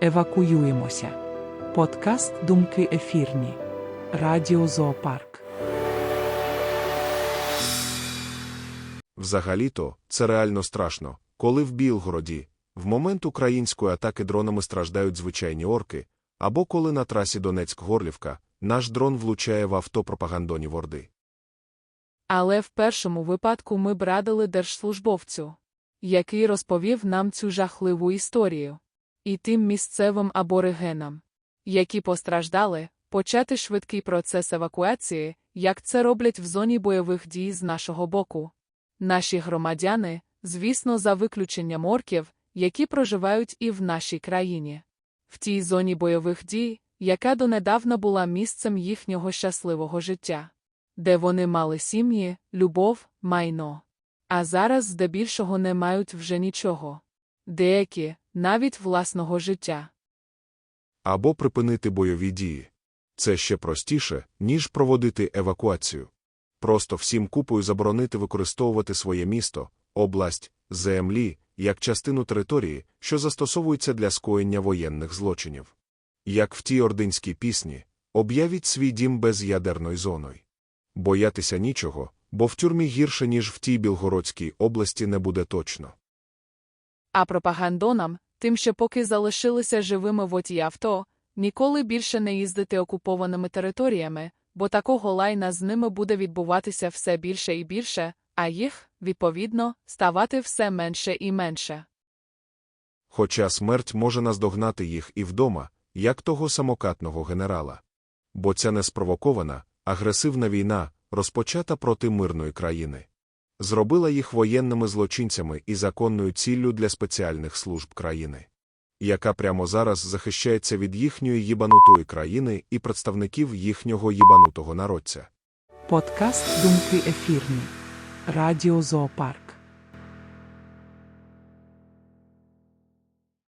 Евакуюємося. Подкаст Думки ефірні. Радіо Зоопарк. Взагалі-то, це реально страшно, коли в Білгороді, в момент української атаки дронами страждають звичайні орки, або коли на трасі Донецьк-Горлівка наш дрон влучає в авто пропагандонів Орди. Але в першому випадку ми б радили держслужбовцю, який розповів нам цю жахливу історію, і тим місцевим аборигенам, які постраждали, почати швидкий процес евакуації, як це роблять в зоні бойових дій з нашого боку. Наші громадяни, звісно, за виключенням орків, які проживають і в нашій країні. В тій зоні бойових дій, яка донедавна була місцем їхнього щасливого життя де вони мали сім'ї, любов, майно. А зараз здебільшого не мають вже нічого. Деякі навіть власного життя. Або припинити бойові дії. Це ще простіше, ніж проводити евакуацію. Просто всім купою заборонити використовувати своє місто, область, землі, як частину території, що застосовується для скоєння воєнних злочинів. Як в тій ординській пісні, об'явіть свій дім без'ядерною зоною. Боятися нічого, бо в тюрмі гірше, ніж в тій Білгородській області не буде точно. А пропагандонам, тим, що поки залишилися живими в оті авто, ніколи більше не їздити окупованими територіями, бо такого лайна з ними буде відбуватися все більше і більше, а їх, відповідно, ставати все менше і менше. Хоча смерть може наздогнати їх і вдома, як того самокатного генерала. Бо ця не спровокована, агресивна війна, розпочата проти мирної країни. Зробила їх воєнними злочинцями і законною ціллю для спеціальних служб країни, яка прямо зараз захищається від їхньої їбанутої країни і представників їхнього їбанутого народця. Подкаст Думки ефірні. Радіо Зоопарк.